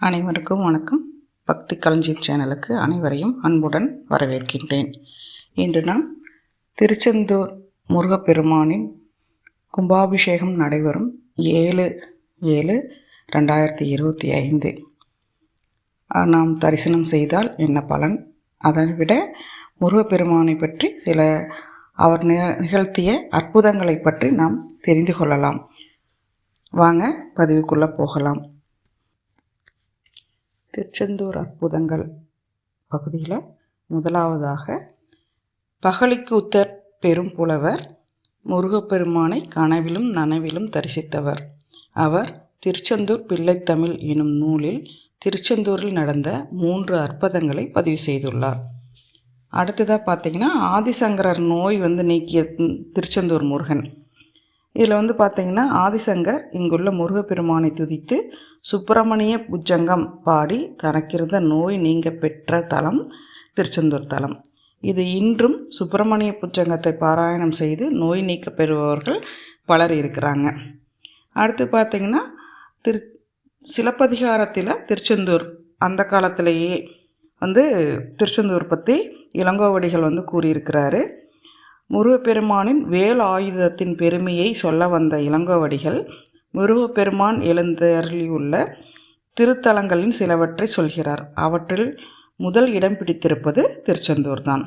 அனைவருக்கும் வணக்கம். பக்தி களஞ்சியம் சேனலுக்கு அனைவரையும் அன்புடன் வரவேற்கின்றேன். இன்று நாம் திருச்செந்தூர் முருகப்பெருமானின் கும்பாபிஷேகம் நடைபெறும் ஏழு ஏழு ரெண்டாயிரத்தி இருபத்தி ஐந்து. நாம் தரிசனம் செய்தால் என்ன பலன்? அதை விட முருகப்பெருமானை பற்றி சில அவர் நிகழ்த்திய அற்புதங்களை பற்றி நாம் தெரிந்து கொள்ளலாம். வாங்க பதிவுக்குள்ளே போகலாம். திருச்செந்தூர் அற்புதங்கள் பகுதியில் முதலாவதாக பகலிக்கு உத்தர் பெரும் புலவர் முருகப்பெருமானை கனவிலும் நனவிலும் தரிசித்தவர். அவர் திருச்செந்தூர் பிள்ளைத்தமிழ் எனும் நூலில் திருச்செந்தூரில் நடந்த மூன்று அற்புதங்களை பதிவு செய்துள்ளார். அடுத்ததாக பார்த்தீங்கன்னா ஆதிசங்கரர் நோய் வந்து நீக்கிய திருச்செந்தூர் முருகன். இதில் வந்து பார்த்திங்கன்னா ஆதிசங்கர் இங்குள்ள முருகப்பெருமானை துதித்து சுப்பிரமணிய புஜங்கம் பாடி தனக்கிருந்த நோய் நீங்க பெற்ற தலம் திருச்செந்தூர் தலம். இது இன்றும் சுப்பிரமணிய புஜங்கத்தை பாராயணம் செய்து நோய் நீக்க பெறுபவர்கள் பலர் இருக்கிறாங்க. அடுத்து பார்த்திங்கன்னா திரு சிலப்பதிகாரத்தில் திருச்செந்தூர் அந்த காலத்திலேயே வந்து திருச்செந்தூர் பற்றி இளங்கோவடிகள் வந்து கூறியிருக்கிறாரு. முருகப்பெருமானின் வேல் ஆயுதத்தின் பெருமையை சொல்ல வந்த இளங்கோவடிகள் முருகப்பெருமான் எழுந்தருளியுள்ள திருத்தலங்களின் சிலவற்றை சொல்கிறார். அவற்றில் முதல் இடம் பிடித்திருப்பது திருச்செந்தூர் தான்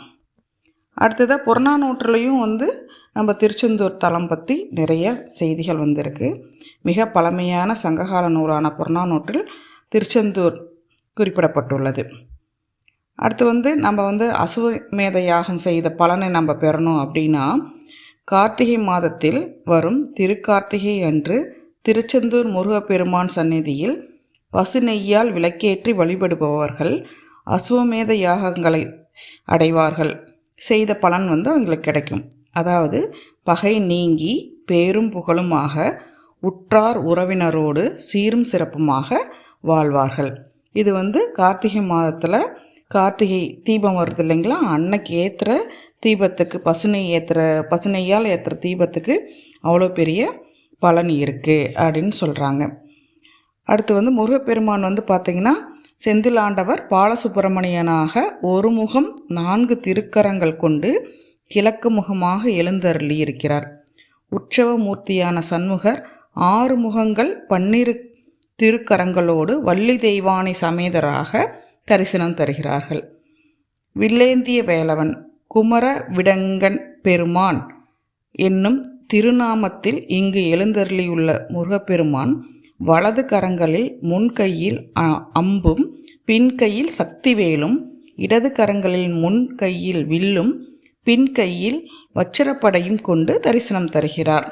அடுத்ததாக புறநானூற்றுலேயும் வந்து நம்ம திருச்செந்தூர் தலம் பற்றி நிறைய செய்திகள் வந்திருக்கு. மிக பழமையான சங்ககால நூலான புறநானூற்றில் திருச்செந்தூர் குறிப்பிடப்பட்டுள்ளது. அடுத்து வந்து நம்ம வந்து அசுவமேத யாகம் செய்த பலனை நம்ம பெறணும் அப்படின்னா கார்த்திகை மாதத்தில் வரும் திருக்கார்த்திகை அன்று திருச்செந்தூர் முருகப்பெருமான் சந்நிதியில் பசு நெய்யால் விளக்கேற்றி வழிபடுபவர்கள் அசுவமேத யாகங்களை அடைவார்கள். செய்த பலன் வந்து அவங்களுக்கு கிடைக்கும். அதாவது பகை நீங்கி பேரும் புகழுமாக உற்றார் உறவினரோடு சீரும் சிறப்புமாக வாழ்வார்கள். இது வந்து கார்த்திகை மாதத்தில் கார்த்திகை தீபம் வருது இல்லைங்களா? அன்னைக்கு ஏற்றுற தீபத்துக்கு பசுனை ஏற்றுற பசுனையால் ஏற்றுற தீபத்துக்கு அவ்வளோ பெரிய பலன் இருக்குது அப்படின்னு சொல்கிறாங்க அடுத்து வந்து முருகப்பெருமான் வந்து பார்த்திங்கன்னா செந்திலாண்டவர் பாலசுப்பிரமணியனாக ஒரு முகம் நான்கு திருக்கரங்கள் கொண்டு கிழக்கு முகமாக எழுந்தருளி இருக்கிறார். உற்சவ மூர்த்தியான சண்முகர் ஆறு முகங்கள் பன்னிரு திருக்கரங்களோடு வள்ளி தெய்வானை சமேதராக தரிசனம் தருகிறார்கள். வில்லேந்திய வேலவன் குமர விடங்கன் பெருமான் என்னும் திருநாமத்தில் இங்கு எழுந்தருளியுள்ள முருகப்பெருமான் வலது கரங்களில் முன்கையில் அம்பும் பின்கையில் சக்திவேலும் இடது கரங்களில் முன் கையில் வில்லும் பின் கையில் வச்சிரப்படையும் கொண்டு தரிசனம் தருகிறார்.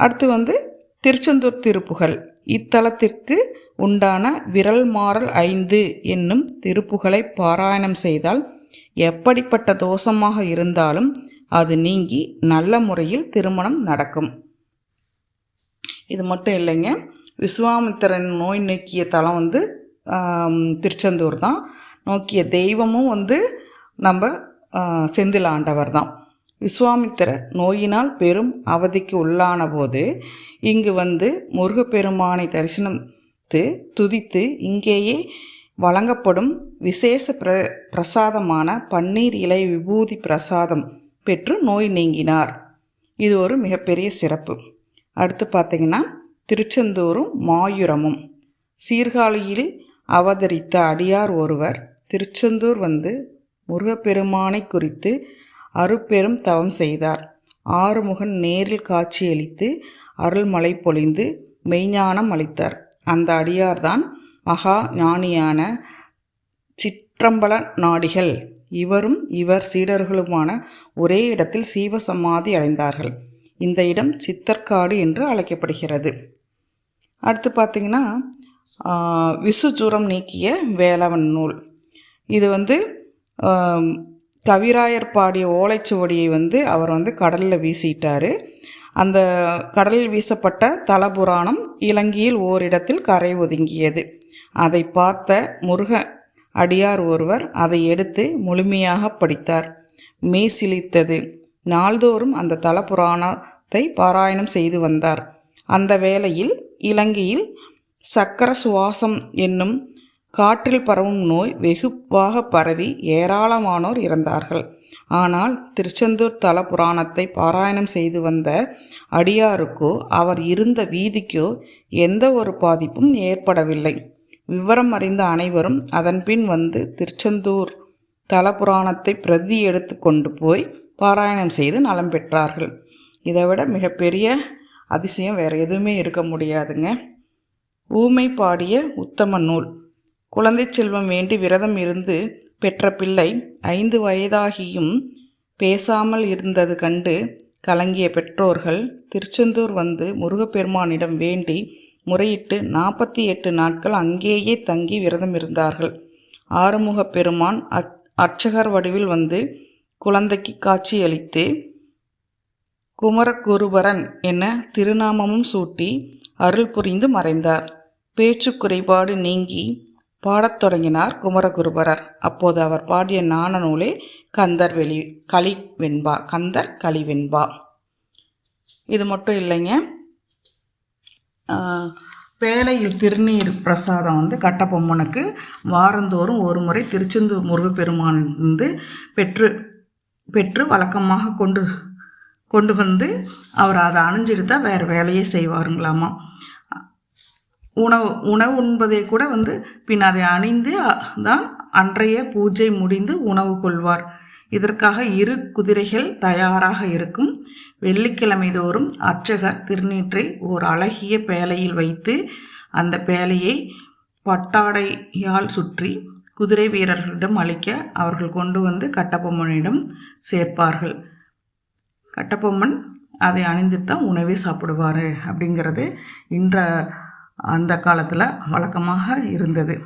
அடுத்து வந்து திருச்செந்தூர் திருப்புகழ். இத்தலத்திற்கு உண்டான விரல் மாறல் ஐந்து என்னும் திருப்புகளை பாராயணம் செய்தால் எப்படிப்பட்ட தோஷமாக இருந்தாலும் அது நீங்கி நல்ல முறையில் திருமணம் நடக்கும். இது மட்டும் இல்லைங்க. விஸ்வாமித்திரன் நோய் நீக்கிய தலம் வந்து திருச்செந்தூர் தான் நோக்கிய தெய்வமும் வந்து நம்ம செந்தில் ஆண்டவர் தான் விஸ்வாமித்திரர் நோயினால் பெரும் அவதிக்கு உள்ளான போது இங்கு வந்து முருகப்பெருமானை தரிசனத்து துதித்து இங்கேயே வழங்கப்படும் விசேஷ பிர பிரசாதமான பன்னீர் இலை விபூதி பிரசாதம் பெற்று நோய் நீங்கினார். இது ஒரு மிகப்பெரிய சிறப்பு. அடுத்து பார்த்திங்கன்னா திருச்செந்தூரும் மாயுரமும். சீர்காழியில் அவதரித்த அடியார் ஒருவர் திருச்செந்தூர் வந்து முருகப்பெருமானை குறித்து அருப்பெரும் தவம் செய்தார். ஆறுமுகன் நேரில் காட்சியளித்து அருள்மலை பொழிந்து மெய்ஞானம் அளித்தார். அந்த அடியார்தான் மகா ஞானியான சிற்றம்பல நாடிகள். இவரும் இவர் சீடர்களுமான ஒரே இடத்தில் சீவ சமாதி அடைந்தார்கள். இந்த இடம் சித்தர்காடு என்று அழைக்கப்படுகிறது. அடுத்து பார்த்திங்கன்னா விசுஜூரம் நீக்கிய வேலவன் நூல். இது வந்து கவிராயர் பாடிய ஓலைச்சுவடியை வந்து அவர் வந்து கடலில் வீசிட்டார். அந்த கடலில் வீசப்பட்ட தலபுராணம் இலங்கையில் ஓரிடத்தில் கரை ஒதுங்கியது. அதை பார்த்த முருக அடியார் ஒருவர் அதை எடுத்து முழுமையாக படித்தார். மெய்சிலித்தது. நாள்தோறும் அந்த தலபுராணத்தை பாராயணம் செய்து வந்தார். அந்த வேளையில் இலங்கையில் சக்கர சுவாசம் என்னும் காற்றில் பரவும் நோய் வெகுவாக பரவி ஏராளமானோர் இறந்தார்கள். ஆனால் திருச்செந்தூர் தல புராணத்தை பாராயணம் செய்து வந்த அடியாருக்கோ அவர் இருந்த வீதிக்கோ எந்த ஒரு பாதிப்பும் ஏற்படவில்லை. விவரம் அறிந்த அனைவரும் அதன்பின் வந்து திருச்செந்தூர் தல புராணத்தை பிரதி எடுத்து கொண்டு போய் பாராயணம் செய்து நலம் பெற்றார்கள். இதை விட மிகப்பெரிய அதிசயம் வேறு எதுவுமே இருக்க முடியாதுங்க. ஊமை பாடிய உத்தம நூல். குழந்தை செல்வம் வேண்டி விரதம் இருந்து பெற்ற பிள்ளை ஐந்து வயதாகியும் பேசாமல் இருந்தது கண்டு கலங்கிய பெற்றோர்கள் திருச்செந்தூர் வந்து முருகப்பெருமானிடம் வேண்டி முறையிட்டு நாற்பத்தி எட்டு நாட்கள் அங்கேயே தங்கி விரதம் இருந்தார்கள். ஆறுமுகப் பெருமான் அச் அர்ச்சகர் வடிவில் வந்து குழந்தைக்கு காட்சியளித்து குமரகுருபரன் என திருநாமமும் சூட்டி அருள் புரிந்து மறைந்தார். பேச்சு குறைபாடு நீங்கி பாடத் தொடங்கினார் குமரகுருபரர். அப்போது அவர் பாடிய நாண நூலே கந்தர் வெளி களி வெண்பா கந்தர் களி வெண்பா இது மட்டும் இல்லைங்க. வேலையில் திருநீர் பிரசாதம் வந்து கட்டபொம்மனுக்கு வாரந்தோறும் ஒரு முறை திருச்செந்தூர் முருகப்பெருமான் வந்து பெற்று பெற்று வழக்கமாக கொண்டு கொண்டு வந்து அவர் அதை அணிஞ்சிட்டு தான் வேறு வேலையே செய்வாருங்களாமா? உணவு உணவு உண்பதை கூட வந்து பின் அதை அணிந்து தான் அன்றைய பூஜை முடிந்து உணவு கொள்வார். இதற்காக இரு குதிரைகள் தயாராக இருக்கும். வெள்ளிக்கிழமை தோறும் அர்ச்சகர் திருநீற்றை ஓர் அழகிய பேழையில் வைத்து அந்த பேழையை பட்டாடையால் சுற்றி குதிரை வீரர்களிடம் அளிக்க அவர்கள் கொண்டு வந்து கட்டபொம்மனிடம் சேர்ப்பார்கள். கட்டபொம்மன் அதை அணிந்து தான் உணவே சாப்பிடுவார் அப்படிங்கிறது இன்ற அந்த காலத்தில் வழக்கமாக இருந்தது.